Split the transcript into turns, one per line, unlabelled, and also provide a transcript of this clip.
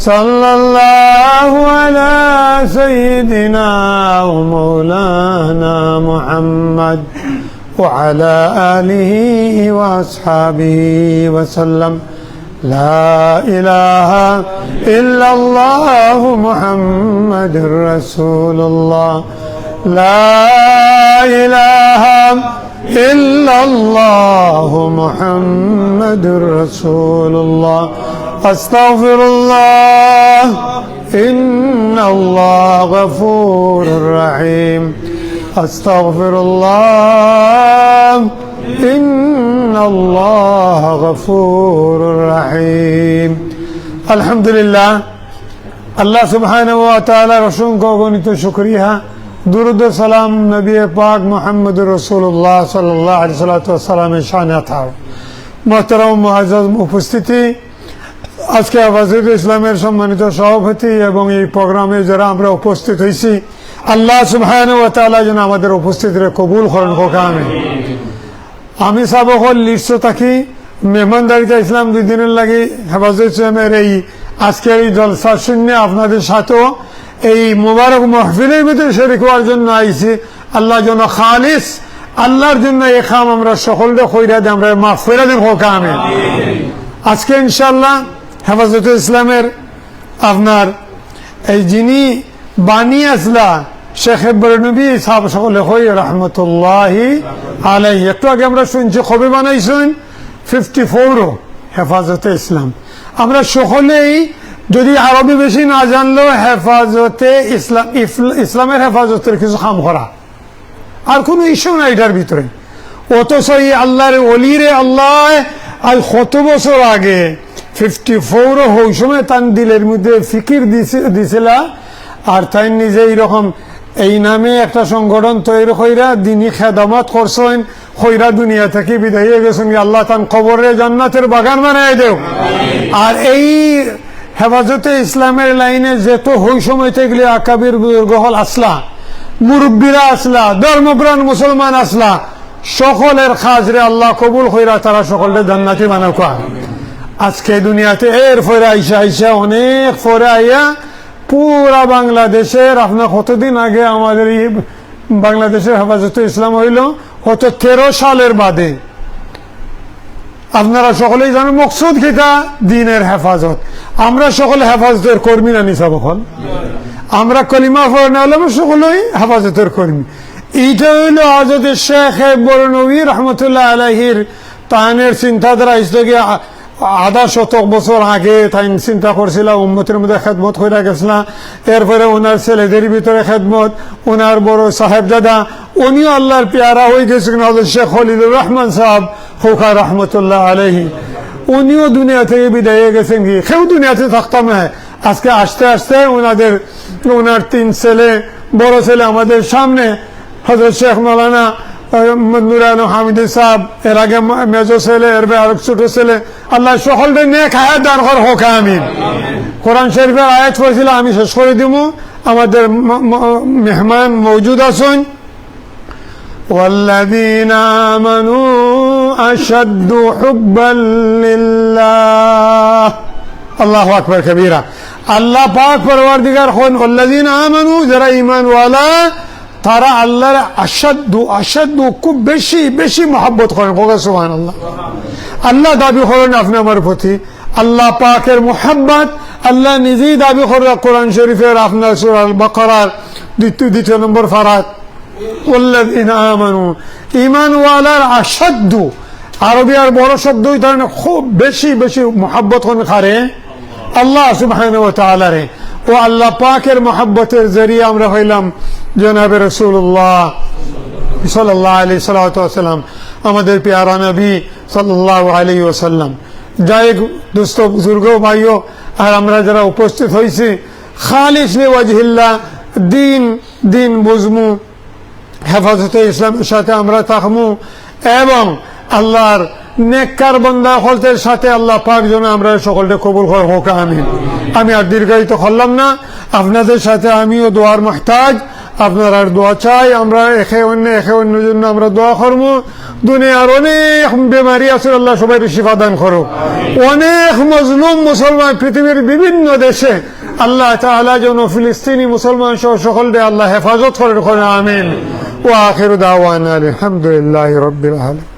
صلى الله على سيدنا ومولانا محمد وعلى آله وأصحابه وسلم. لا إله إلا الله محمد رسول الله. لا إله إلا الله محمد رسول الله. أستغفر الله إن الله غفور رحيم أستغفر الله إن الله غفور رحيم الحمد لله আল্লাহ সুবহানাহু ওয়া তাআলার অসংখ্য অগণিত শুকরিয়া দুরুদ ও সালাম নবী পাক মোহাম্মদ রসুল্লাহ সাল্লাহ আলি সাল্লামের শানে থাও মোহতরম মুআজ্জাজ উপস্থিতি আজকে আবাজুল ইসলামের সম্মানিত সভাপতি এবং এই প্রোগ্রামে যারা আমরা উপস্থিত হয়েছি, আল্লাহ সুবহানাহু ওয়া তাআলা যেন আমাদের উপস্থিতিরে কবুল করেন কোকা আমি আমি সাবকল লিস্ট থাকি, মেহমানদারিতে ইসলাম দুই দিনের লাগে হেফাজত ইসলামের এই আজকের এই জলসা শূন্য আপনাদের সাথেও এই মুবারক মহফিলের ভিতরে শরিক হওয়ার জন্য আইছি। আল্লাহ যেন খালিস, আল্লাহর জন্য এই খাম আমরা সকলকে খৈরা আমরা মাফ ফেরা দেব হোক আমি আজকে ইনশাল্লাহ হেফাজত ইসলামের আপনার, এই যিনি বানিয়ে আসলা, শেখ বরনবী সাহেব সকলে হই রহমতুল্লাহ আলাই একটু আগে আমরা শুনছি, কবে বানাইছেন? ফিফটি ফোরও, হেফাজতে ইসলাম। আমরা সকলেই যদি আরবি বেশি না জানলেও হেফাজতে ইসলাম ইসলামের হেফাজতের কিছু কাম করা। আর কোনো ইস্যু না এটার ভিতরে। অথচ এই আল্লাহর অলিরে আল্লাহ আজ কত বছর আগে ফিফটি ফোর ওই সময় তার দিলের মধ্যে ফিকির দিছিল। আর তাই নিজে এইরকম এই নামে একটা সংগঠন তৈরি কইরা দিনই খেদমত করছেন, কইরা দুনিয়া থেকে বিদায় গেছেন। আল্লাহ তান কবরে জান্নাতের বাগান বানায় দেও। আর এই হেফাজতে ইসলামের লাইনে যেত হই সময় থেকে আকাবির বুজুর্গহল আসলা, মুরব্বীরা আসলা, ধর্মপ্রাণ মুসলমান আসলা, সকলের খাজরে আল্লাহ কবুল কইরা তারা সকলের জান্নাতি মানব আজকে দুনিয়াতে এর ফরে আইসা আইসা অনেক ফরে আইয়া পুরা বাংলাদেশের আপনার কতদিন আগে আমাদের এই বাংলাদেশের হেফাজতে ইসলাম হইল? কত তেরো সালের বাদে। আপনারা সকলেই জানেন মকসুদ কিতা দিনের হেফাজত। আমরা সকলে হেফাজতের কর্মী না নিসা বখন আমরা কলিমা ফোরন আলম সকলেই হেফাজতের কর্মী। এইটা হইল আজত শেখ বরনবী রহমতুল্লাহ আলহির তাহানের চিন্তাধারা। ইসলামকে আধা শতক বছর আগে তাই চিন্তা করছিল উম্মতের মধ্যে খেদমত করে গেছিল। এরপরে ওনার ছেলেদের ভিতরে খেদমত ওনার বড় সাহেবজাদা, উনিও আল্লাহর পেয়ারা হয়ে হজরত শেখ হলিদুর রহমান সাহেব, খোকা রহমতুল্লাহ আলহী উনিও দুনিয়া থেকে বিদায় গেছেন কি? কেউ দুনিয়াতে থাকতাম না। আজকে আসতে আসতে ওনাদের ওনার তিন ছেলে, বড় ছেলে আমাদের সামনে হজরত শেখ মৌলানা নুরান হামিদ সাহেব এর আগে মেজো ছেলে এর আরেক ছোট ছেলে আল্লাহ সকলকে নেক হায়াত দান কর হোক আমিন কোরআন শরীফের আয়াত করেছিল আমি শেষ করে দিব আমাদের ম- ম- মেহমান মৌজুদ আছেন والذين آمنوا أشد حبا لله الله أكبر كبيرا الله পাক পরওয়ারদিগার হন والذين آمنوا যারা ঈমান ওয়ালা তারা আল্লাহর আসাধ্য আসাধ্য খুব বেশি বেশি মহাব্বত করেন। কোকা আল্লাহ আল্লাহ দাবি করেন আপনি আমার প্রতি। আল্লাহ পাকের মোহাম্মত আল্লাহ নিজেই দাবি করেন কোরআন শরীফের আপনার সুরাল বকরার দ্বিতীয় দ্বিতীয় নম্বর ফারাত। ইমানওয়ালার আসাধ্য আরবি আর বড় শব্দ খুব বেশি বেশি মহাব্বত খারে আল্লাহ সুবাহ ও আল্লাহ পাকের মহাব্বতের জরিয়া আমরা হইলাম জনাবে রসুল্লাহ সাল্লাল্লাহু আলাইহি সাল্লাম আমাদের পেয়ারা নবী সাল্লাল্লাহু আলাইহি ওয়াসাল্লাম। যাই দুস্থ বুজুর্গ ভাইও, আর আমরা যারা উপস্থিত হয়েছি, খালিস ওয়াজহিল্লাহ দিন দিন বুঝমু হেফাজতে ইসলামের সাথে আমরা থাকমু, এবং আল্লাহর নেককার বন্দা হলতের সাথে আল্লাহ পাক যেন আমরা সকলকে কবুল কর হোক আমিন। আমি আর দীর্ঘায়িত করলাম না। আপনাদের সাথে আমিও দোয়ার মাহতাজ। আপনার আর দোয়া চাই, আমরা একে অন্য একে অন্য জন্য আমরা দোয়া করব। দুনিয়ার অনেক বেমারি আছে, আল্লাহ সবাই শিফা দান করো অনেক মজলুম মুসলমান পৃথিবীর বিভিন্ন দেশে আল্লাহ তাহলে যেন ফিলিস্তিনি মুসলমান সহ সকল দে আল্লাহ হেফাজত করে আমিন। ও আখির দাওয়ান আলহামদুলিল্লাহ রবিল আলামিন।